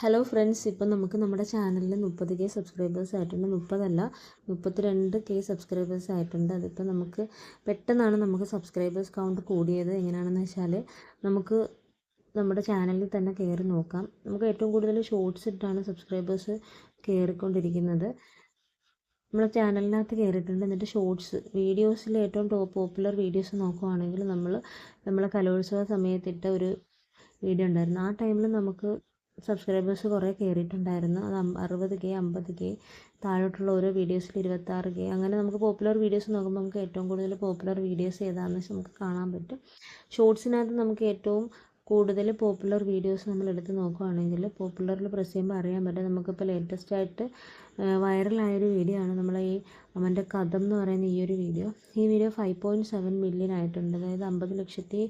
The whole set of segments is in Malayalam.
ഹലോ ഫ്രണ്ട്സ് ഇപ്പം നമുക്ക് നമ്മുടെ ചാനലിൽ മുപ്പത് കെ സബ്സ്ക്രൈബേഴ്സ് ആയിട്ടുണ്ട്. മുപ്പതല്ല മുപ്പത്തിരണ്ട് കെ സബ്സ്ക്രൈബേഴ്സ് ആയിട്ടുണ്ട്. അതിപ്പോൾ നമുക്ക് പെട്ടെന്നാണ് നമുക്ക് സബ്സ്ക്രൈബേഴ്സ് കൗണ്ട് കൂടിയത്. എങ്ങനെയാണെന്ന് വെച്ചാൽ നമുക്ക് നമ്മുടെ ചാനലിൽ തന്നെ കയറി നോക്കാം. നമുക്ക് ഏറ്റവും കൂടുതൽ ഷോർട്സ് ഇട്ടാണ് സബ്സ്ക്രൈബേഴ്സ് കയറിക്കൊണ്ടിരിക്കുന്നത് നമ്മുടെ ചാനലിനകത്ത് കയറിയിട്ടുണ്ട് എന്നിട്ട് ഷോർട്സ് വീഡിയോസിൽ ഏറ്റവും ടോപ്പ് പോപ്പുലർ വീഡിയോസ് നോക്കുവാണെങ്കിൽ നമ്മൾ നമ്മളെ കലോത്സവ സമയത്തിട്ട ഒരു വീഡിയോ ഉണ്ടായിരുന്നു. ആ ടൈമിൽ നമുക്ക് സബ്സ്ക്രൈബേഴ്സ് കുറേ കയറിയിട്ടുണ്ടായിരുന്നു അത് അറുപത് കെ അമ്പത് കെ താഴോട്ടുള്ള ഓരോ വീഡിയോസിൽ ഇരുപത്താറ് കെ അങ്ങനെ നമുക്ക് പോപ്പുലർ വീഡിയോസ് നോക്കുമ്പോൾ നമുക്ക് ഏറ്റവും കൂടുതൽ പോപ്പുലർ വീഡിയോസ് ഏതാണെന്ന് വെച്ചാൽ നമുക്ക് കാണാൻ പറ്റും. ഷോർട്സിനകത്ത് നമുക്ക് ഏറ്റവും കൂടുതൽ പോപ്പുലർ വീഡിയോസ് നമ്മൾ എടുത്ത് നോക്കുകയാണെങ്കിൽ പോപ്പുലറിൽ പ്രസ് ചെയ്യുമ്പോൾ അറിയാൻ പറ്റും. നമുക്കിപ്പോൾ ലേറ്റസ്റ്റ് ആയിട്ട് വൈറലായൊരു വീഡിയോ ആണ് നമ്മളെ ഈ അവന്റെ കഥം എന്ന് പറയുന്ന ഈ ഒരു വീഡിയോ ഈ video five point seven million ആയിട്ടുണ്ട്. അതായത് അമ്പത് ലക്ഷത്തി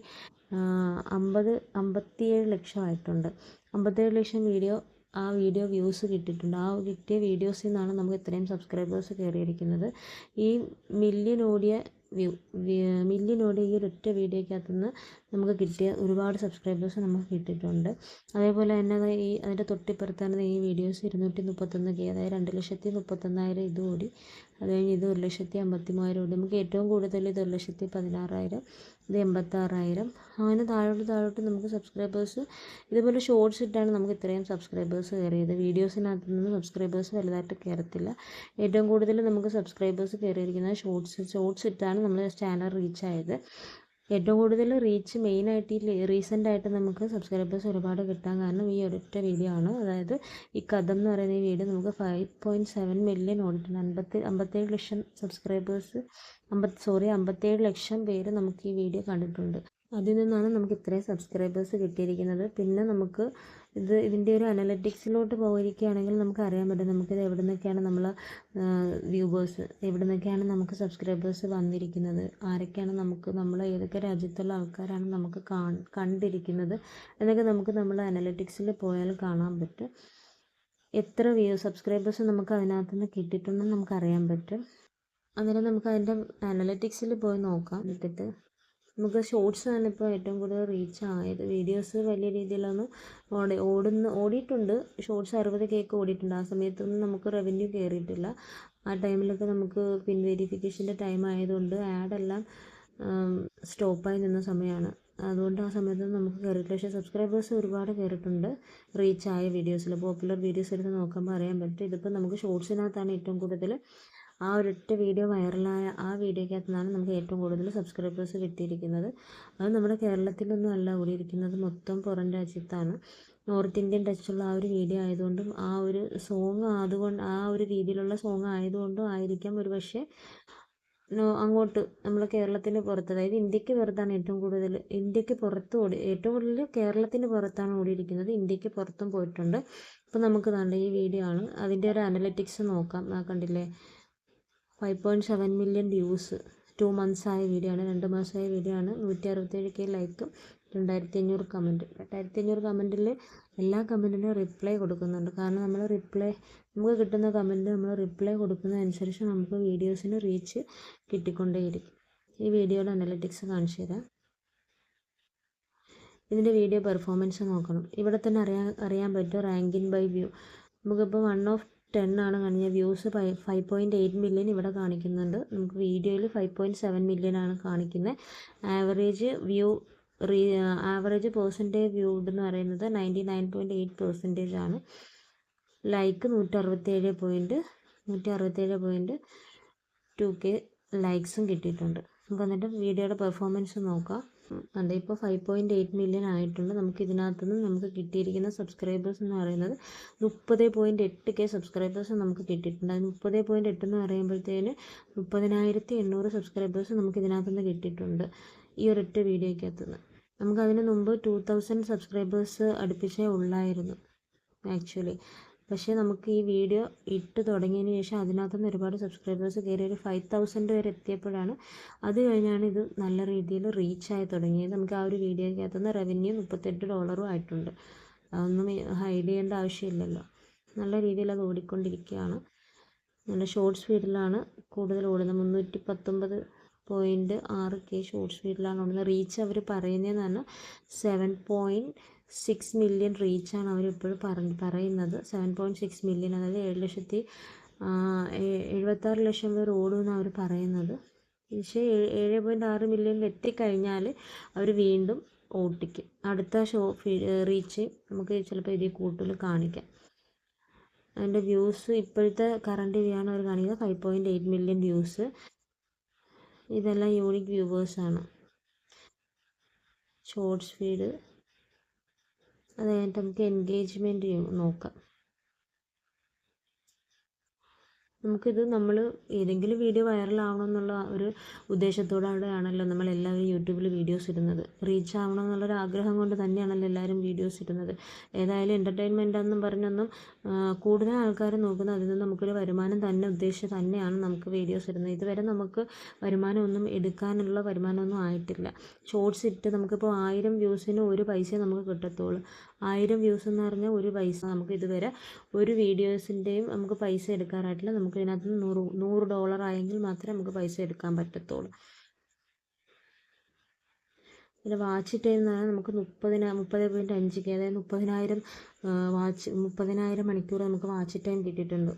അമ്പത് അമ്പത്തിയേഴ് ലക്ഷം ആയിട്ടുണ്ട്. അമ്പത്തേഴ് ലക്ഷം വീഡിയോ ആ വീഡിയോ വ്യൂസ് കിട്ടിയിട്ടുണ്ട്. ആ കിട്ടിയ വീഡിയോസിൽ നിന്നാണ് നമുക്ക് ഇത്രയും സബ്സ്ക്രൈബേഴ്സ് കയറിയിരിക്കുന്നത്. ഈ മില്യൻ ഓടിയ വ്യൂ മില്യൻ ഓടിയ ഈ ഒരൊറ്റ വീഡിയോയ്ക്കകത്തു നിന്ന് നമുക്ക് കിട്ടിയ ഒരുപാട് സബ്സ്ക്രൈബേഴ്സ് നമുക്ക് കിട്ടിയിട്ടുണ്ട്. അതേപോലെ തന്നെ ഈ അതിന്റെ തൊട്ടിപ്പുറത്താണ് ഈ വീഡിയോസ് ഇരുന്നൂറ്റി മുപ്പത്തൊന്ന് കെ അതായത് രണ്ട് ലക്ഷത്തി മുപ്പത്തൊന്നായിരം ഇത് കൂടി അത് കഴിഞ്ഞ് ഇത് ഒരു ലക്ഷത്തി അമ്പത്തി മൂവായിരം ഉണ്ട്. നമുക്ക് ഏറ്റവും കൂടുതൽ ഇത് ഒരു ലക്ഷത്തി പതിനാറായിരം ഇത് എൺപത്താറായിരം. അങ്ങനെ താഴോട്ട് താഴോട്ട് നമുക്ക് സബ്സ്ക്രൈബേഴ്സ് ഇതുപോലെ ഷോർട്സ് ഇട്ടാണ് നമുക്ക് ഇത്രയും സബ്സ്ക്രൈബേഴ്സ് കയറിയത്. വീഡിയോസിനകത്ത് നിന്ന് സബ്സ്ക്രൈബേഴ്സ് വലുതായിട്ട് കയറത്തില്ല. ഏറ്റവും കൂടുതൽ നമുക്ക് സബ്സ്ക്രൈബേഴ്സ് കയറിയിരിക്കുന്നത് ഷോർട്സ് ഷോർട്സ് ഇട്ടാണ് നമ്മൾ ചാനൽ റീച്ച് ആയത്. ഏറ്റവും കൂടുതൽ റീച്ച് മെയിനായിട്ട് ഈ റീസെന്റ് ആയിട്ട് നമുക്ക് സബ്സ്ക്രൈബേഴ്സ് ഒരുപാട് കിട്ടാൻ കാരണം ഈ ഒരൊറ്റ വീഡിയോ ആണ്. അതായത് ഈ കഥ എന്ന് പറയുന്ന ഈ വീഡിയോ നമുക്ക് ഫൈവ് പോയിന്റ് സെവൻ മില്യൺ ഓടിട്ടുണ്ട് അൻപത്തി അമ്പത്തേഴ് ലക്ഷം സബ്സ്ക്രൈബേഴ്സ് അമ്പത് സോറി അമ്പത്തേഴ് ലക്ഷം പേര് നമുക്ക് ഈ വീഡിയോ കണ്ടിട്ടുണ്ട്. അതിൽ നിന്നാണ് നമുക്ക് ഇത്രയും സബ്സ്ക്രൈബേഴ്സ് കിട്ടിയിരിക്കുന്നത്. പിന്നെ നമുക്ക് ഇത് ഇതിന്റെ ഒരു അനലറ്റിക്സിലോട്ട് പോയിരിക്കുകയാണെങ്കിൽ നമുക്ക് അറിയാൻ പറ്റും നമുക്കിത് എവിടെ നിന്നൊക്കെയാണ് നമ്മൾ വ്യൂവേഴ്സ് എവിടെ നിന്നൊക്കെയാണ് നമുക്ക് സബ്സ്ക്രൈബേഴ്സ് വന്നിരിക്കുന്നത്? ആരൊക്കെയാണ് നമുക്ക് നമ്മൾ ഏതൊക്കെ രാജ്യത്തുള്ള ആൾക്കാരാണ് നമുക്ക് കണ്ടിരിക്കുന്നത്? എന്നൊക്കെ നമുക്ക് നമ്മൾ അനലറ്റിക്സിൽ പോയാൽ കാണാൻ പറ്റും. എത്ര വ്യൂ സബ്സ്ക്രൈബേഴ്സ് നമുക്ക് അതിനകത്ത് നിന്ന് കിട്ടിയിട്ടുണ്ടെന്ന് നമുക്ക് അറിയാൻ പറ്റും. അന്നേരം നമുക്ക് അതിന്റെ അനലറ്റിക്സിൽ പോയി നോക്കാം. എന്നിട്ട് നമുക്ക് ഷോർട്സാണ് ഇപ്പോൾ ഏറ്റവും കൂടുതൽ റീച്ച് ആയത് വീഡിയോസ് വലിയ രീതിയിലൊന്നും ഓടി ഓടുന്ന ഓടിയിട്ടുണ്ട്. ഷോർട്സ് അറുപത് കേക്ക് ഓടിയിട്ടുണ്ട്. ആ സമയത്തൊന്നും നമുക്ക് റവന്യൂ കയറിയിട്ടില്ല ആ ടൈമിലൊക്കെ നമുക്ക് പിൻ വെരിഫിക്കേഷന്റെ ടൈം ആയതുകൊണ്ട് ആഡെല്ലാം സ്റ്റോപ്പായി നിന്ന സമയമാണ് അതുകൊണ്ട് ആ സമയത്ത് നമുക്ക് കയറിയിട്ടില്ല പക്ഷേ സബ്സ്ക്രൈബേഴ്സ് ഒരുപാട് കയറിയിട്ടുണ്ട് റീച്ച് ആയ വീഡിയോസിൽ പോപ്പുലർ വീഡിയോസ് എടുത്ത് നോക്കുമ്പോൾ അറിയാൻ പറ്റും. ഇതിപ്പോൾ നമുക്ക് ഷോർട്സിനകത്താണ് ഏറ്റവും കൂടുതൽ ആ ഒരൊറ്റ വീഡിയോ വൈറലായ ആ വീഡിയോയ്ക്കകത്ത് നിന്നാണ് നമുക്ക് ഏറ്റവും കൂടുതൽ സബ്സ്ക്രൈബേഴ്സ് കിട്ടിയിരിക്കുന്നത്. അത് നമ്മുടെ കേരളത്തിലൊന്നും അല്ല ഓടിയിരിക്കുന്നത് മൊത്തം പുറം രാജ്യത്താണ്. നോർത്ത് ഇന്ത്യൻ ടച്ചുള്ള ആ ഒരു വീഡിയോ ആയതുകൊണ്ടും ആ ഒരു സോങ് അതുകൊണ്ട് ആ ഒരു രീതിയിലുള്ള സോങ് ആയതുകൊണ്ടും ആയിരിക്കാം ഒരു പക്ഷേ അങ്ങോട്ട് നമ്മൾ കേരളത്തിന് പുറത്ത് അതായത് ഇന്ത്യയ്ക്ക് പുറത്താണ് ഏറ്റവും കൂടുതൽ ഇന്ത്യയ്ക്ക് പുറത്ത് ഓടി ഏറ്റവും കൂടുതൽ കേരളത്തിന് പുറത്താണ് ഓടിയിരിക്കുന്നത് ഇന്ത്യയ്ക്ക് പുറത്തും പോയിട്ടുണ്ട്. അപ്പോൾ നമുക്ക് കണ്ട ഈ വീഡിയോ ആണ്. അതിന്റെ ഒരു അനലറ്റിക്സ് നോക്കാം. കണ്ടില്ലേ? Five point seven million views two months ആയ വീഡിയോ ആണ്. രണ്ട് മാസമായ വീഡിയോ ആണ്. നൂറ്റി അറുപത്തേഴ് കെ ലൈക്കും രണ്ടായിരത്തി അഞ്ഞൂറ് കമന്റ് രണ്ടായിരത്തി അഞ്ഞൂറ് കമന്റിൽ എല്ലാ കമന്റിനും റിപ്ലൈ കൊടുക്കുന്നുണ്ട്. കാരണം നമ്മൾ റിപ്ലൈ നമുക്ക് കിട്ടുന്ന കമന്റ് നമ്മൾ റിപ്ലൈ കൊടുക്കുന്നതനുസരിച്ച് നമുക്ക് വീഡിയോസിന് റീച്ച് കിട്ടിക്കൊണ്ടേയിരിക്കും. ഈ വീഡിയോയുടെ അനലറ്റിക്സ് കാണിച്ചു തരാം. ഇതിന്റെ വീഡിയോ പെർഫോമൻസ് നോക്കണം. ഇവിടെ തന്നെ അറിയാൻ അറിയാൻ പറ്റും റാങ്കിൻ ബൈ വ്യൂ നമുക്കിപ്പോൾ വൺ ഓഫ് ടെൻ ആണ് കാണിക്കുന്നത് views five five point eight million ഇവിടെ കാണിക്കുന്നുണ്ട്. നമുക്ക് വീഡിയോയിൽ ഫൈവ് പോയിന്റ് സെവൻ മില്യൺ ആണ് കാണിക്കുന്നത് average view re average percentage viewed എന്ന് പറയുന്നത് ninety nine point eight percentage ആണ്. ലൈക്ക് നൂറ്ററുപത്തേഴ് പോയിന്റ് നൂറ്റി അറുപത്തേഴ് പോയിന്റ് ടു കെ ലൈക്സും കിട്ടിയിട്ടുണ്ട്. നമുക്ക് എന്നിട്ട് വീഡിയോയുടെ പെർഫോമൻസ് നോക്കാം. അതെ ഇപ്പോൾ ഫൈവ് പോയിന്റ് എയ്റ്റ് മില്യൺ ആയിട്ടുണ്ട് നമുക്ക് ഇതിനകത്ത് നിന്ന് നമുക്ക് കിട്ടിയിരിക്കുന്ന സബ്സ്ക്രൈബേഴ്സ് എന്ന് പറയുന്നത് മുപ്പത് പോയിന്റ് എട്ട് കെ സബ്സ്ക്രൈബേഴ്സ് നമുക്ക് കിട്ടിയിട്ടുണ്ട്. അത് മുപ്പത് പോയിന്റ് എട്ട് എന്ന് പറയുമ്പോഴത്തേന് മുപ്പതിനായിരത്തി എണ്ണൂറ് സബ്സ്ക്രൈബേഴ്സ് നമുക്ക് ഇതിനകത്ത് നിന്ന് കിട്ടിയിട്ടുണ്ട് ഈ ഒരൊറ്റ വീഡിയോയ്ക്കകത്ത് നിന്ന് നമുക്ക് അതിന് മുമ്പ് ടു തൗസൻഡ് സബ്സ്ക്രൈബേഴ്സ് അടുപ്പിച്ചേ ഉള്ളായിരുന്നു ആക്ച്വലി പക്ഷേ നമുക്ക് ഈ വീഡിയോ ഇട്ട് തുടങ്ങിയതിന് ശേഷം അതിനകത്തുനിന്ന് ഒരുപാട് സബ്സ്ക്രൈബേഴ്സ് കയറി ഒരു ഫൈവ് തൗസൻഡ് വരെ എത്തിയപ്പോഴാണ് അത് കഴിഞ്ഞാണ് ഇത് നല്ല രീതിയിൽ റീച്ചായി തുടങ്ങിയത്. നമുക്ക് ആ ഒരു വീഡിയോയ്ക്കകത്തുനിന്ന് റവന്യൂ മുപ്പത്തെട്ട് ഡോളറും ആയിട്ടുണ്ട്. അതൊന്നും ഹൈഡ് ചെയ്യേണ്ട ആവശ്യമില്ലല്ലോ. നല്ല രീതിയിൽ അത് ഓടിക്കൊണ്ടിരിക്കുകയാണ്. നല്ല ഷോർട്ട് സ്പീഡിലാണ് കൂടുതൽ ഓടുന്നത്. മുന്നൂറ്റി പത്തൊമ്പത് പോയിന്റ് ആറ് കെ ഷോർട്ട് സ്പീഡിലാണ് ഓടുന്നത്. റീച്ച് അവർ പറയുന്നതെന്ന് പറഞ്ഞാൽ സെവൻ പോയിന്റ് സിക്സ് മില്യൺ റീച്ചാണ് അവരിപ്പോഴും പറഞ്ഞ് പറയുന്നത്. സെവൻ പോയിന്റ് സിക്സ് മില്യൺ അതായത് ഏഴ് ലക്ഷത്തി എഴുപത്താറ് ലക്ഷം പേർ ഓടുമെന്നാണ് അവർ പറയുന്നത്. പക്ഷേ ഏഴ് പോയിന്റ് ആറ് മില്യണിൽ എത്തിക്കഴിഞ്ഞാൽ അവർ വീണ്ടും ഓട്ടിക്കും അടുത്ത ഷോ റീച്ച് നമുക്ക് ചിലപ്പോൾ ഇതിൽ കൂടുതൽ കാണിക്കാം. അതിന്റെ വ്യൂസ് ഇപ്പോഴത്തെ കറണ്ട് വ്യൂ ആണ് അവർ കാണിക്കുന്നത്. Five point eight million views ഇതെല്ലാം യൂണിക് വ്യൂവേഴ്സാണ് ഷോർട്സ് ഫീഡ് അത് കഴിഞ്ഞിട്ട് നമുക്ക് എൻഗേജ്മെന്റ് നോക്കാം. നമുക്കിത് നമ്മൾ ഏതെങ്കിലും വീഡിയോ വൈറലാവണം എന്നുള്ള ഒരു ഉദ്ദേശത്തോടെയാണല്ലോ നമ്മൾ എല്ലാവരും യൂട്യൂബിൽ വീഡിയോസ് ഇടുന്നത്. റീച്ച് ആവണം എന്നുള്ളൊരു ആഗ്രഹം കൊണ്ട് തന്നെയാണല്ലോ എല്ലാവരും വീഡിയോസ് ഇടുന്നത്. ഏതായാലും എന്റർടൈൻമെന്റ് എന്നും പറഞ്ഞൊന്നും കൂടുതൽ ആൾക്കാർ നോക്കുന്നത് അതിൽ നിന്ന് നമുക്കൊരു വരുമാനം തന്നെ ഉദ്ദേശിച്ച് തന്നെയാണ് നമുക്ക് വീഡിയോസ് ഇടുന്നത്. ഇതുവരെ നമുക്ക് വരുമാനമൊന്നും എടുക്കാനുള്ള വരുമാനമൊന്നും ആയിട്ടില്ല. ഷോർട്സ് ഇട്ട് നമുക്കിപ്പോൾ ആയിരം വ്യൂസിന് ഒരു പൈസ നമുക്ക് കിട്ടത്തുള്ളൂ. ആയിരം വ്യൂസ് എന്ന് പറഞ്ഞാൽ ഒരു പൈസ. നമുക്ക് ഇതുവരെ ഒരു വീഡിയോസിന്റെയും നമുക്ക് പൈസ എടുക്കാറായിട്ടില്ല. നമുക്ക് ഇതിനകത്ത് നൂറ് നൂറ് ഡോളർ ആയെങ്കിൽ മാത്രമേ നമുക്ക് പൈസ എടുക്കാൻ പറ്റത്തുള്ളൂ. പിന്നെ വാച്ച് ടൈം എന്ന് പറഞ്ഞാൽ നമുക്ക് മുപ്പതിന മുപ്പത് പോയിന്റ് അഞ്ച് കെ അതായത് മുപ്പതിനായിരം വാച്ച് മുപ്പതിനായിരം മണിക്കൂർ നമുക്ക് വാച്ച് ടൈം കിട്ടിയിട്ടുണ്ട്.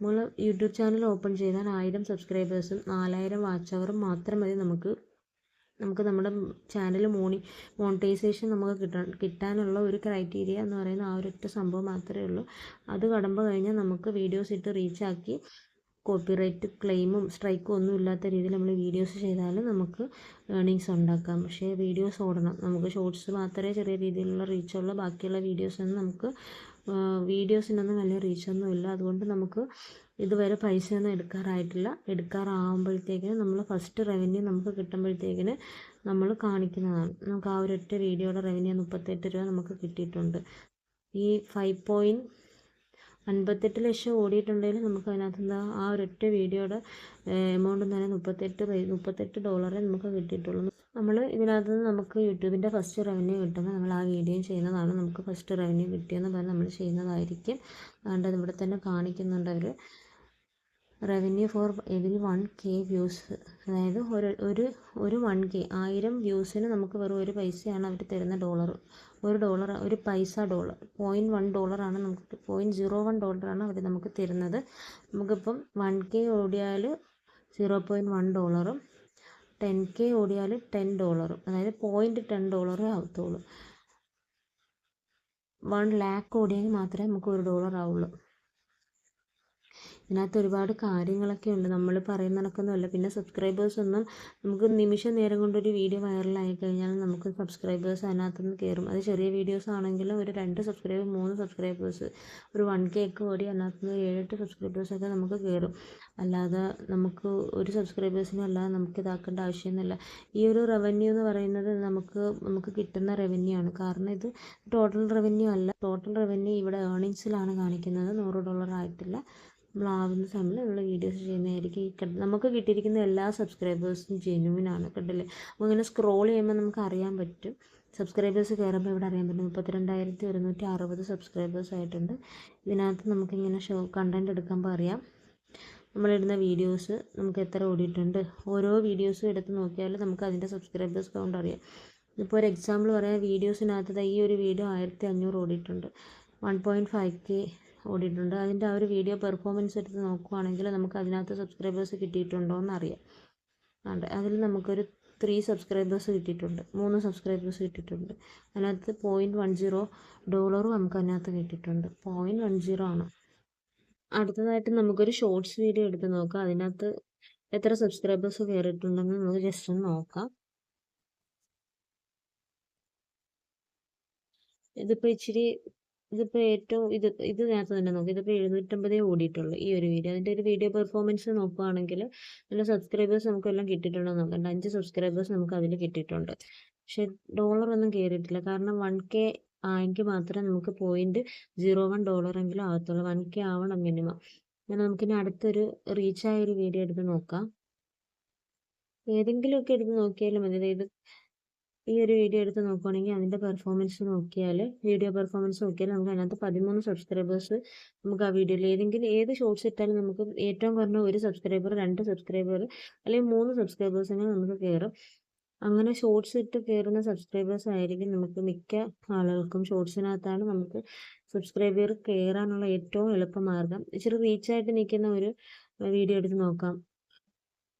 നമ്മൾ യൂട്യൂബ് ചാനൽ ഓപ്പൺ ചെയ്താൽ ആയിരം സബ്സ്ക്രൈബേഴ്സും നാലായിരം വാച്ച് അവറും മാത്രം മതി നമുക്ക് നമുക്ക് നമ്മുടെ ചാനൽ മോണി മോണിറ്റൈസേഷൻ നമുക്ക് കിട്ടാൻ കിട്ടാനുള്ള ഒരു ക്രൈറ്റീരിയ എന്ന് പറയുന്ന ആ ഒരൊറ്റ സംഭവം മാത്രമേ ഉള്ളൂ. അത് കടമ്പ കഴിഞ്ഞാൽ നമുക്ക് വീഡിയോസ് ഇട്ട് റീച്ചാക്കി കോപ്പിറൈറ്റ് ക്ലെയിമും സ്ട്രൈക്കും ഒന്നും ഇല്ലാത്ത രീതിയിൽ നമ്മൾ വീഡിയോസ് ചെയ്താൽ നമുക്ക് ഏണിങ്സ് ഉണ്ടാക്കാം. പക്ഷേ വീഡിയോസ് ഓടണം. നമുക്ക് ഷോർട്സ് മാത്രമേ ചെറിയ രീതിയിലുള്ള റീച്ചുള്ള ബാക്കിയുള്ള വീഡിയോസൊന്നും നമുക്ക് വീഡിയോസിനൊന്നും വലിയ റീച്ചൊന്നും ഇല്ല. അതുകൊണ്ട് നമുക്ക് ഇതുവരെ പൈസ ഒന്നും എടുക്കാറായിട്ടില്ല. എടുക്കാറാവുമ്പോഴത്തേക്കിന് നമ്മൾ ഫസ്റ്റ് റവന്യൂ നമുക്ക് കിട്ടുമ്പോഴത്തേക്കിന് നമ്മൾ കാണിക്കുന്നതാണ്. നമുക്ക് ആ ഒരൊറ്റ വീഡിയോയുടെ റവന്യൂ മുപ്പത്തെട്ട് രൂപ നമുക്ക് കിട്ടിയിട്ടുണ്ട്. ഈ ഫൈവ് പോയിന്റ് അൻപത്തെട്ട് ലക്ഷം ഓടിയിട്ടുണ്ടെങ്കിൽ നമുക്ക് അതിനകത്ത് എന്താ ആ ഒരൊറ്റ വീഡിയോയുടെ എമൗണ്ട് തന്നെ മുപ്പത്തെട്ട് മുപ്പത്തെട്ട് ഡോളറേ നമുക്ക് കിട്ടിയിട്ടുള്ളൂ. നമ്മൾ ഇതിനകത്ത് നിന്ന് നമുക്ക് യൂട്യൂബിന്റെ ഫസ്റ്റ് റവന്യൂ കിട്ടുമ്പോൾ നമ്മൾ ആ വീഡിയോ ചെയ്യുന്നതാണ്. നമുക്ക് ഫസ്റ്റ് റവന്യൂ കിട്ടിയെന്ന് പറഞ്ഞ് നമ്മൾ ചെയ്യുന്നതായിരിക്കും. അതുകൊണ്ട് ഇവിടെ തന്നെ കാണിക്കുന്നുണ്ട് അവർ revenue for every one K views അതായത് ഒരു ഒരു ഒരു വൺ കെ ആയിരം വ്യൂസിന് നമുക്ക് വെറും ഒരു പൈസയാണ് അവർ തരുന്ന ഡോളർ ഒരു ഡോളർ ഒരു പൈസ ഡോളർ പോയിന്റ് വൺ ഡോളറാണ് നമുക്ക് പോയിന്റ് സീറോ വൺ ഡോളറാണ് അവർ നമുക്ക് തരുന്നത്. നമുക്കിപ്പം വൺ കെ ഓടിയാൽ സീറോ പോയിന്റ് വൺ ഡോളറും ടെൻ കെ ഓടിയാൽ ടെൻ ഡോളറും അതായത് പോയിന്റ് ടെൻ ഡോളറേ ആവത്തുള്ളൂ. വൺ ലാക്ക് ഓടിയാൽ മാത്രമേ നമുക്ക് ഒരു ഡോളർ ആവുള്ളൂ. ഇതിനകത്ത് ഒരുപാട് കാര്യങ്ങളൊക്കെ ഉണ്ട്. നമ്മൾ പറയുന്ന കണക്കൊന്നുമല്ല. പിന്നെ സബ്സ്ക്രൈബേഴ്സ് ഒന്നും നമുക്ക് നിമിഷ നേരം കൊണ്ടൊരു വീഡിയോ വൈറലായി കഴിഞ്ഞാൽ നമുക്ക് സബ്സ്ക്രൈബേഴ്സ് അതിനകത്ത് നിന്ന് കയറും അത് ചെറിയ വീഡിയോസ് ആണെങ്കിലും ഒരു രണ്ട് സബ്സ്ക്രൈബർ മൂന്ന് സബ്സ്ക്രൈബേഴ്സ് ഒരു വൺ കെ ഒക്കെ ഓടി അതിനകത്ത് നിന്ന് ഏഴെട്ട് സബ്സ്ക്രൈബേഴ്സൊക്കെ നമുക്ക് കയറും അല്ലാതെ നമുക്ക് ഒരു സബ്സ്ക്രൈബേഴ്സിനും അല്ലാതെ നമുക്ക് ഇതാക്കേണ്ട ആവശ്യമൊന്നുമില്ല. ഈ ഒരു റവന്യൂ എന്ന് പറയുന്നത് നമുക്ക് നമുക്ക് കിട്ടുന്ന റവന്യൂ ആണ്. കാരണം ഇത് ടോട്ടൽ റവന്യൂ അല്ല. ടോട്ടൽ റവന്യൂ ഇവിടെ ഏർണിങ്സിലാണ് കാണിക്കുന്നത്. നൂറ് ഡോളർ ആയിട്ടില്ല. നമ്മളാവുന്ന സമയം നമ്മൾ വീഡിയോസ് ചെയ്യുന്നതായിരിക്കും. നമുക്ക് കിട്ടിയിരിക്കുന്ന എല്ലാ സബ്സ്ക്രൈബേഴ്സും ജെനുവിനാണ് കണ്ടല്ലേ? അപ്പോൾ ഇങ്ങനെ സ്ക്രോൾ ചെയ്യുമ്പോൾ നമുക്ക് അറിയാൻ പറ്റും. സബ്സ്ക്രൈബേഴ്സ് കയറുമ്പോൾ ഇവിടെ അറിയാൻ പറ്റും. മുപ്പത്തിരണ്ടായിരത്തി ഒരുന്നൂറ്റി അറുപത് സബ്സ്ക്രൈബേഴ്സ് ആയിട്ടുണ്ട്. ഇതിനകത്ത് നമുക്കിങ്ങനെ ഷോ കണ്ടന്റ് എടുക്കുമ്പോൾ അറിയാം. നമ്മളിടുന്ന വീഡിയോസ് നമുക്ക് എത്ര ഓടിയിട്ടുണ്ട്. ഓരോ വീഡിയോസും എടുത്ത് നോക്കിയാൽ നമുക്ക് അതിന്റെ സബ്സ്ക്രൈബേഴ്സ് കൗണ്ട് അറിയാം. ഇപ്പോൾ ഒരു എക്സാമ്പിൾ പറയാം. വീഡിയോസിനകത്ത് ഈ ഒരു വീഡിയോ ആയിരത്തി അഞ്ഞൂറ് ഓടിയിട്ടുണ്ട്. വൺ പോയിന്റ് ഫൈവ് കെ ഓടിയിട്ടുണ്ട്. അതിന്റെ ആ ഒരു വീഡിയോ പെർഫോമൻസ് എടുത്ത് നോക്കുവാണെങ്കിൽ നമുക്ക് അതിനകത്ത് സബ്സ്ക്രൈബേഴ്സ് കിട്ടിയിട്ടുണ്ടോ എന്ന് അറിയാം ഉണ്ട് അതിൽ നമുക്കൊരു ത്രീ സബ്സ്ക്രൈബേഴ്സ് കിട്ടിയിട്ടുണ്ട്. മൂന്ന് സബ്സ്ക്രൈബേഴ്സ് കിട്ടിയിട്ടുണ്ട്. അതിനകത്ത് പോയിന്റ് വൺ സീറോ ഡോളറും നമുക്ക് അതിനകത്ത് കിട്ടിയിട്ടുണ്ട്. പോയിന്റ് വൺ സീറോ ആണ്. അടുത്തതായിട്ട് നമുക്കൊരു ഷോർട്സ് വീഡിയോ എടുത്ത് നോക്കാം. അതിനകത്ത് എത്ര സബ്സ്ക്രൈബേഴ്സ് കയറിയിട്ടുണ്ടെന്ന് നമുക്ക് ജസ്റ്റ് ഒന്ന് നോക്കാം. ഇതിപ്പോൾ ഇച്ചിരി ഇതിപ്പോൾ ഏറ്റവും ഇത് ഇത് നേരത്തെ തന്നെ നോക്കി ഇതിപ്പോൾ എഴുന്നൂറ്റമ്പതേ ഓടിയിട്ടുള്ളൂ ഈ ഒരു വീഡിയോ. അതിന്റെ ഒരു വീഡിയോ പെർഫോമൻസ് നോക്കുകയാണെങ്കിൽ നല്ല സബ്സ്ക്രൈബേഴ്സ് നമുക്കെല്ലാം കിട്ടിയിട്ടുണ്ടോ നോക്കണ്ട അഞ്ച് സബ്സ്ക്രൈബേഴ്സ് നമുക്ക് അതിൽ കിട്ടിയിട്ടുണ്ട്. പക്ഷെ ഡോളർ ഒന്നും കയറിയിട്ടില്ല കാരണം വൺ കെ ആയെങ്കിൽ മാത്രമേ നമുക്ക് പോയിന്റ് സീറോ വൺ ഡോളർ എങ്കിലും ആകത്തുള്ളൂ. വൺ കെ ആവണം മിനിമം അങ്ങനെ നമുക്കിനി അടുത്തൊരു റീച്ചായ ഒരു വീഡിയോ എടുത്ത് നോക്കാം. ഏതെങ്കിലുമൊക്കെ എടുത്ത് നോക്കിയാലും മതി. അതായത് ഈ ഒരു വീഡിയോ എടുത്ത് നോക്കുകയാണെങ്കിൽ അതിന്റെ പെർഫോമൻസ് നോക്കിയാൽ വീഡിയോ പെർഫോമൻസ് നോക്കിയാൽ നമുക്ക് അതിനകത്ത് പതിമൂന്ന് സബ്സ്ക്രൈബേഴ്സ് നമുക്ക് ആ വീഡിയോയിൽ ഏതെങ്കിലും ഏത് ഷോർട്സ് ഇട്ടാലും നമുക്ക് ഏറ്റവും കുറഞ്ഞ ഒരു സബ്സ്ക്രൈബർ രണ്ട് സബ്സ്ക്രൈബർ അല്ലെങ്കിൽ മൂന്ന് സബ്സ്ക്രൈബേഴ്സെങ്കിലും നമുക്ക് കയറും അങ്ങനെ ഷോർട്സ് ഇട്ട് കയറുന്ന സബ്സ്ക്രൈബേഴ്സ് ആയിരിക്കും നമുക്ക് മിക്ക ആളുകൾക്കും ഷോർട്സിനകത്താണ് നമുക്ക് സബ്സ്ക്രൈബർ കയറാനുള്ള ഏറ്റവും എളുപ്പമാർഗം. ഇച്ചിരി റീച്ചായിട്ട് നിൽക്കുന്ന ഒരു വീഡിയോ എടുത്ത് നോക്കാം.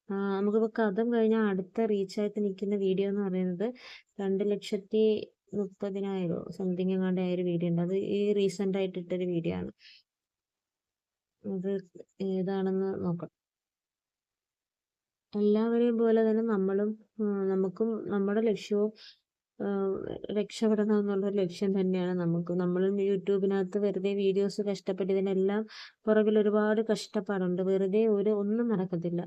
നമുക്കിപ്പോൾ കഥം കഴിഞ്ഞാൽ അടുത്ത റീച്ചായിട്ട് നിൽക്കുന്ന വീഡിയോ എന്ന് പറയുന്നത് രണ്ട് ലക്ഷത്തി മുപ്പതിനായിരോ സംതിങ് എങ്ങാണ്ട് ആയ ഒരു വീഡിയോ ഉണ്ട്. അത് ഈ റീസെന്റ് ആയിട്ട് ഇട്ടൊരു വീഡിയോ ആണ്. അത് ഏതാണെന്ന് നോക്കാം. എല്ലാവരെയും പോലെ തന്നെ നമ്മളും നമുക്കും നമ്മുടെ ലക്ഷ്യവും രക്ഷപ്പെടണം എന്നുള്ള ലക്ഷ്യം തന്നെയാണ് നമുക്ക്. നമ്മളും യൂട്യൂബിനകത്ത് വെറുതെ വീഡിയോസ് കഷ്ടപ്പെട്ടതിനെല്ലാം പുറകിൽ ഒരുപാട് കഷ്ടപ്പാടുണ്ട്. വെറുതെ ഒരു ഒന്നും നടക്കത്തില്ല.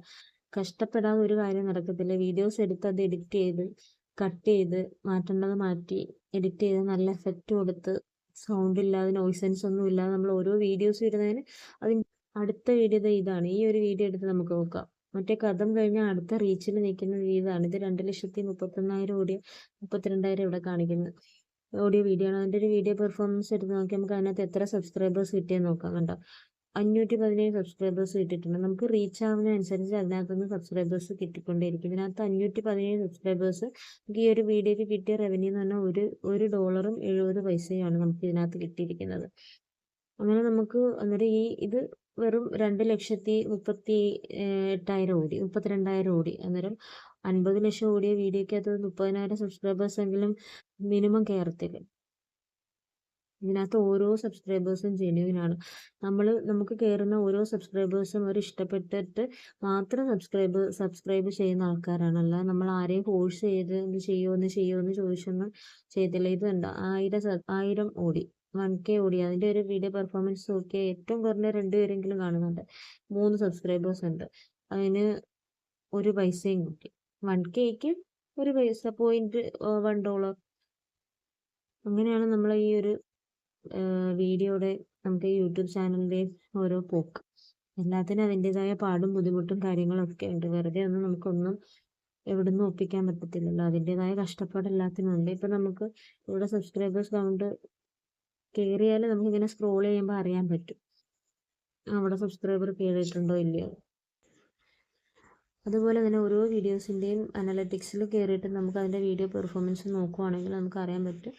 കഷ്ടപ്പെടാതെ ഒരു കാര്യം നടക്കത്തില്ല. വീഡിയോസ് എടുത്ത് അത് എഡിറ്റ് ചെയ്ത് കട്ട് ചെയ്ത് മാറ്റേണ്ടത് മാറ്റി എഡിറ്റ് ചെയ്ത് നല്ല എഫക്റ്റ് കൊടുത്ത് സൗണ്ട് ഇല്ലാതെ നോയ്സൻസ് ഒന്നും ഇല്ലാതെ നമ്മൾ ഓരോ വീഡിയോസ് ഇടുന്നതിന് അതിന് അടുത്ത വീഡിയോ ഇതാണ്. ഈ ഒരു വീഡിയോ എടുത്ത് നമുക്ക് നോക്കാം. മറ്റേ കഥം കഴിഞ്ഞാൽ അടുത്ത റീച്ചിൽ നിൽക്കുന്ന ഇതാണ് ഇത് രണ്ട് ലക്ഷത്തി മുപ്പത്തൊന്നായിരം ഓഡിയോ മുപ്പത്തിരണ്ടായിരം ഇവിടെ കാണിക്കുന്നത് ഓഡിയോ വീഡിയോ ആണ്. അതിന്റെ ഒരു വീഡിയോ പെർഫോമൻസ് എടുത്ത് നോക്കി നമുക്ക് അതിനകത്ത് എത്ര സബ്സ്ക്രൈബേഴ്സ് കിട്ടിയെന്ന് നോക്കാം കണ്ടോ. അഞ്ഞൂറ്റി പതിനേഴ് സബ്സ്ക്രൈബേഴ്സ് കിട്ടിയിട്ടുണ്ട്. നമുക്ക് റീച്ച് ആവുന്നതനുസരിച്ച് അതിനകത്തുനിന്ന് സബ്സ്ക്രൈബേഴ്സ് കിട്ടിക്കൊണ്ടേയിരിക്കും. ഇതിനകത്ത് അഞ്ഞൂറ്റി പതിനേഴ് സബ്സ്ക്രൈബേഴ്സ് നമുക്ക് ഈ ഒരു വീഡിയോയ്ക്ക് കിട്ടിയ റവന്യൂ എന്ന് പറഞ്ഞാൽ ഒരു ഒരു ഡോളറും എഴുപത് പൈസയുമാണ് നമുക്ക് ഇതിനകത്ത് കിട്ടിയിരിക്കുന്നത്. അങ്ങനെ നമുക്ക് അന്നേരം ഈ ഇത് വെറും രണ്ട് ലക്ഷത്തി മുപ്പത്തി എട്ടായിരം ഓടി മുപ്പത്തിരണ്ടായിരം ഓടി. അന്നേരം അൻപത് ലക്ഷം ഓടിയ വീഡിയോയ്ക്ക് അത് മുപ്പതിനായിരം സബ്സ്ക്രൈബേഴ്സ് എങ്കിലും മിനിമം കയറത്തില്ല ഇതിനകത്ത് ഓരോ സബ്സ്ക്രൈബേഴ്സും ജെന്യൂനാണ് നമ്മൾ നമുക്ക് കയറുന്ന ഓരോ സബ്സ്ക്രൈബേഴ്സും അവർ ഇഷ്ടപ്പെട്ടിട്ട് മാത്രം സബ്സ്ക്രൈബ് സബ്സ്ക്രൈബ് ചെയ്യുന്ന ആൾക്കാരാണ്. അല്ല നമ്മൾ ആരെയും ഫോഴ്സ് ചെയ്ത് ഇത് ചെയ്യുമോ എന്ന് ചോദിച്ചൊന്നും ചെയ്തില്ല. ഇത് ഉണ്ട് ആയിരം ആയിരം ഓടി വൺ കെ ഓടി. അതിന്റെ ഒരു വീഡിയോ പെർഫോമൻസ് നോക്കിയാൽ ഏറ്റവും കുറഞ്ഞ രണ്ടുപേരെങ്കിലും കാണുന്നുണ്ട്. മൂന്ന് സബ്സ്ക്രൈബേഴ്സ് ഉണ്ട്. അതിന് ഒരു പൈസയും കിട്ടി. വൺ കെക്ക് ഒരു പൈസ പോയിന്റ് വൺ ഡോളർ അങ്ങനെയാണ് നമ്മൾ ഈ ഒരു വീഡിയോയുടെ നമുക്ക് യൂട്യൂബ് ചാനലിന്റെ ഓരോ പോക്ക്. എല്ലാത്തിനും അതിന്റെതായ പാടും ബുദ്ധിമുട്ടും കാര്യങ്ങളൊക്കെ ഉണ്ട്. വെറുതെ ഒന്നും നമുക്കൊന്നും എവിടെ നിന്നും ഒപ്പിക്കാൻ പറ്റത്തില്ലല്ലോ. അതിന്റെതായ കഷ്ടപ്പാട് എല്ലാത്തിനും ഉണ്ട്. ഇപ്പം നമുക്ക് ഇവിടെ സബ്സ്ക്രൈബേഴ്സ് കൗണ്ട് കയറിയാൽ നമുക്കിങ്ങനെ സ്ക്രോൾ ചെയ്യുമ്പോൾ അറിയാൻ പറ്റും. അവിടെ സബ്സ്ക്രൈബർ കയറിയിട്ടുണ്ടോ ഇല്ലയോ? അതുപോലെ തന്നെ ഓരോ വീഡിയോസിന്റെയും അനലറ്റിക്സിൽ കയറിയിട്ട് നമുക്ക് അതിന്റെ വീഡിയോ പെർഫോമൻസ് നോക്കുവാണെങ്കിൽ നമുക്ക് അറിയാൻ പറ്റും.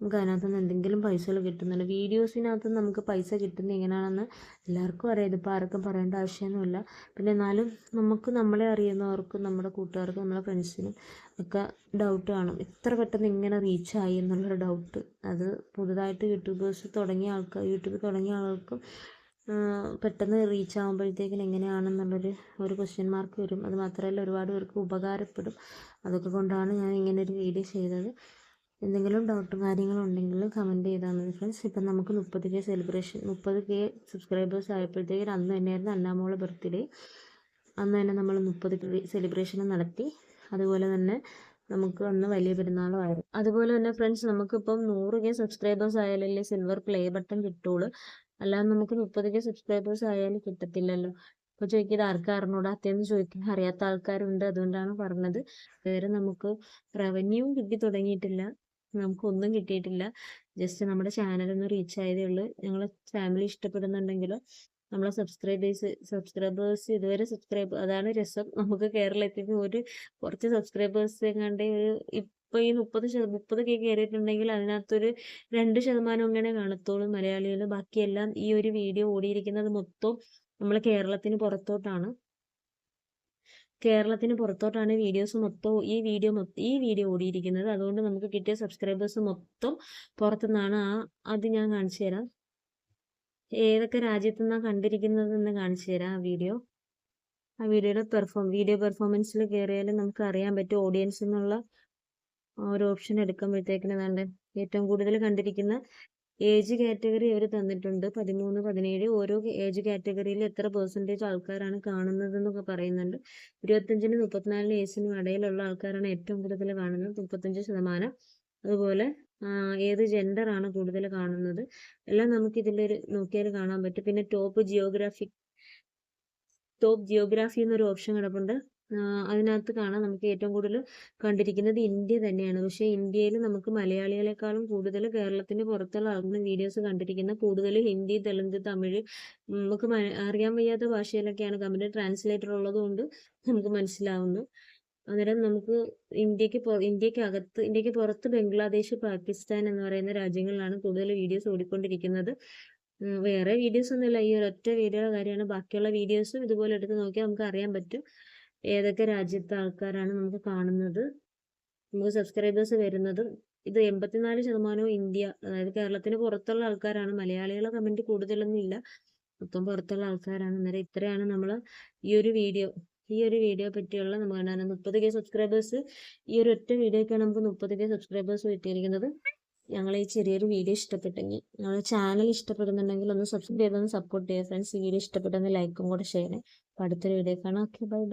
നമുക്ക് അതിനകത്ത് നിന്ന് എന്തെങ്കിലും പൈസകൾ കിട്ടുന്നുണ്ട്. വീഡിയോസിനകത്ത് നമുക്ക് പൈസ കിട്ടുന്ന എങ്ങനെയാണെന്ന് എല്ലാവർക്കും അറിയാം. ഇതിപ്പോൾ ആർക്കും പറയേണ്ട ആവശ്യമൊന്നുമില്ല. പിന്നെ എന്നാലും നമുക്ക് നമ്മളെ അറിയുന്നവർക്കും നമ്മുടെ കൂട്ടുകാർക്കും നമ്മുടെ ഫ്രണ്ട്സിനും ഒക്കെ ഡൗട്ട് കാണും. ഇത്ര പെട്ടെന്ന് ഇങ്ങനെ റീച്ചായി എന്നുള്ളൊരു ഡൗട്ട് അത് പുതുതായിട്ട് യൂട്യൂബേഴ്സ് തുടങ്ങിയ ആൾക്കാർ യൂട്യൂബ് തുടങ്ങിയ ആൾക്കും പെട്ടെന്ന് റീച്ച് ആകുമ്പോഴത്തേക്കിന് എങ്ങനെയാണെന്നുള്ളൊരു ഒരു ക്വസ്റ്റ്യൻ മാർക്ക് വരും. അത് മാത്രമല്ല ഒരുപാട് പേർക്ക് ഉപകാരപ്പെടും. അതൊക്കെ കൊണ്ടാണ് ഞാൻ ഇങ്ങനെ ഒരു വീഡിയോ ചെയ്തത്. എന്തെങ്കിലും ഡൗട്ടും കാര്യങ്ങളും ഉണ്ടെങ്കിൽ കമന്റ് ചെയ്താൽ മതി ഫ്രണ്ട്സ് ഇപ്പം നമുക്ക് മുപ്പത് കെ സെലിബ്രേഷൻ മുപ്പത് കെ സബ്സ്ക്രൈബേഴ്സ് ആയപ്പോഴത്തേക്കും അന്ന് തന്നെയായിരുന്നു അന്നാമോളെ ബർത്ത്ഡേ അന്ന് തന്നെ നമ്മൾ മുപ്പത് സെലിബ്രേഷൻ നടത്തി. അതുപോലെ തന്നെ നമുക്ക് അന്ന് വലിയ പെരുന്നാളും ആയിരുന്നു. അതുപോലെ തന്നെ ഫ്രണ്ട്സ് നമുക്കിപ്പം നൂറ് കെ സബ്സ്ക്രൈബേഴ്സ് ആയാലല്ലേ സിൽവർ പ്ലേ ബട്ടൺ കിട്ടുള്ളൂ. അല്ലാതെ നമുക്ക് മുപ്പത് കെ സബ്സ്ക്രൈബേഴ്സ് ആയാലും കിട്ടത്തില്ലല്ലോ. അപ്പോൾ ചോദിക്കുക ഇത് ആർക്കും ചോദിക്കാൻ അറിയാത്ത ആൾക്കാരുണ്ട് അതുകൊണ്ടാണ് പറഞ്ഞത്. വേറെ നമുക്ക് റവന്യൂ കിട്ടി തുടങ്ങിയിട്ടില്ല. നമുക്കൊന്നും കിട്ടിയിട്ടില്ല. ജസ്റ്റ് നമ്മുടെ ചാനൽ ഒന്ന് റീച്ച് ആയതേ ഉള്ളൂ. ഞങ്ങളെ ഫാമിലി ഇഷ്ടപ്പെടുന്നുണ്ടെങ്കിൽ നമ്മളെ സബ്സ്ക്രൈബേഴ്സ് സബ്സ്ക്രൈബേഴ്സ് ഇതുവരെ സബ്സ്ക്രൈബ് അതാണ് രസം. നമുക്ക് കേരളത്തിൽ ഒരു കുറച്ച് സബ്സ്ക്രൈബേഴ്സ് എങ്ങാണ്ട് ഒരു ഇപ്പൊ ഈ മുപ്പത് മുപ്പത് കെ കയറിയിട്ടുണ്ടെങ്കിൽ അതിനകത്തൊരു രണ്ട് ശതമാനം അങ്ങനെ കാണത്തോളും മലയാളികൾ ബാക്കിയെല്ലാം ഈ ഒരു വീഡിയോ ഓടിയിരിക്കുന്നത് മൊത്തം നമ്മൾ കേരളത്തിന് പുറത്തോട്ടാണ്. കേരളത്തിന് പുറത്തോട്ടാണ് വീഡിയോസ് മൊത്തം ഈ വീഡിയോ ഈ വീഡിയോ ഓടിയിരിക്കുന്നത്. അതുകൊണ്ട് നമുക്ക് കിട്ടിയ സബ്സ്ക്രൈബേഴ്സ് മൊത്തം പുറത്തുനിന്നാണ് ആ അത് ഞാൻ കാണിച്ചു തരാം. ഏതൊക്കെ രാജ്യത്തു നിന്നാണ് കണ്ടിരിക്കുന്നതെന്ന് കാണിച്ചു തരാം ആ വീഡിയോ ആ വീഡിയോയുടെ പെർഫോം വീഡിയോ പെർഫോമൻസിൽ കയറിയാൽ നമുക്ക് അറിയാൻ പറ്റും ഓഡിയൻസ് എന്നുള്ള ഒരു ഓപ്ഷൻ എടുക്കുമ്പോഴത്തേക്കിന് ഏറ്റവും കൂടുതൽ കണ്ടിരിക്കുന്ന ഏജ് കാറ്റഗറി ഇവർ തന്നിട്ടുണ്ട്. പതിമൂന്ന് പതിനേഴ് ഓരോ ഏജ് കാറ്റഗറിയിൽ എത്ര പെർസെന്റേജ് ആൾക്കാരാണ് കാണുന്നതെന്നൊക്കെ പറയുന്നുണ്ട്. ഇരുപത്തഞ്ചിന് മുപ്പത്തിനാലിന് ഏജിനും ഇടയിലുള്ള ആൾക്കാരാണ് ഏറ്റവും കൂടുതൽ കാണുന്നത്. മുപ്പത്തഞ്ച് ശതമാനം. അതുപോലെ ഏത് ജെൻഡർ ആണ് കൂടുതൽ കാണുന്നത്? എല്ലാം നമുക്ക് ഇതിലൊരു നോക്കിയാൽ കാണാൻ പറ്റും. പിന്നെ ടോപ്പ് ജിയോഗ്രാഫിക് ടോപ്പ് ജിയോഗ്രാഫി എന്നൊരു ഓപ്ഷൻ കിടപ്പുണ്ട്. അതിനകത്ത് കാണാം നമുക്ക് ഏറ്റവും കൂടുതൽ കണ്ടിരിക്കുന്നത് ഇന്ത്യ തന്നെയാണ്. പക്ഷേ ഇന്ത്യയിൽ നമുക്ക് മലയാളികളെക്കാളും കൂടുതൽ കേരളത്തിന് പുറത്തുള്ള ആളുകൾ വീഡിയോസ് കണ്ടിരിക്കുന്ന കൂടുതൽ ഹിന്ദി തെലുങ്ക് തമിഴ് നമുക്ക് അറിയാൻ വയ്യാത്ത ഭാഷയിലൊക്കെയാണ് കമ്പനി ട്രാൻസ്ലേറ്റർ ഉള്ളത് കൊണ്ട് നമുക്ക് മനസ്സിലാവുന്നു. അന്നേരം നമുക്ക് ഇന്ത്യയ്ക്ക് ഇന്ത്യക്കകത്ത് ഇന്ത്യയ്ക്ക് പുറത്ത് ബംഗ്ലാദേശ് പാകിസ്ഥാൻ എന്ന് പറയുന്ന രാജ്യങ്ങളിലാണ് കൂടുതൽ വീഡിയോസ് ഓടിക്കൊണ്ടിരിക്കുന്നത്. വേറെ വീഡിയോസ് ഒന്നുമില്ല. ഈ ഒരൊറ്റ വീഡിയോയുടെ കാര്യമാണ്. ബാക്കിയുള്ള വീഡിയോസും ഇതുപോലെ എടുത്ത് നോക്കിയാൽ നമുക്ക് അറിയാൻ പറ്റും. ഏതൊക്കെ രാജ്യത്തെ ആൾക്കാരാണ് നമുക്ക് കാണുന്നത്. നമുക്ക് സബ്സ്ക്രൈബേഴ്സ് വരുന്നതും ഇത് എൺപത്തിനാല് ശതമാനവും ഇന്ത്യ അതായത് കേരളത്തിന് പുറത്തുള്ള ആൾക്കാരാണ്. മലയാളികളെ കമന്റ് കൂടുതലൊന്നും ഇല്ല. മൊത്തം പുറത്തുള്ള ആൾക്കാരാണ്. അന്നേരം ഇത്രയാണ് നമ്മൾ ഈ ഒരു വീഡിയോ ഈ ഒരു വീഡിയോ പറ്റിയുള്ള നമുക്ക് മുപ്പത് കെ സബ്സ്ക്രൈബേഴ്സ് ഈ ഒരു ഒറ്റ വീഡിയോക്കാണ് നമുക്ക് മുപ്പത് കെ സബ്സ്ക്രൈബേഴ്സ് കിട്ടിയിരിക്കുന്നത്. ഞങ്ങൾ ഈ ചെറിയൊരു വീഡിയോ ഇഷ്ടപ്പെട്ടെങ്കിൽ ഞങ്ങളുടെ ചാനൽ ഇഷ്ടപ്പെടുന്നുണ്ടെങ്കിൽ ഒന്ന് സബ്സ്ക്രൈബ് ചെയ്തൊന്ന് സപ്പോർട്ട് ചെയ്യുക. ഫ്രണ്ട്സ് ഈ വീഡിയോ ഇഷ്ടപ്പെട്ടെന്ന് ലൈക്കും കൂടെ ചെയ്യണേ അപ്പോൾ അടുത്തൊരു വീഡിയോ കാണാം ഓക്കെ ബൈ ബൈ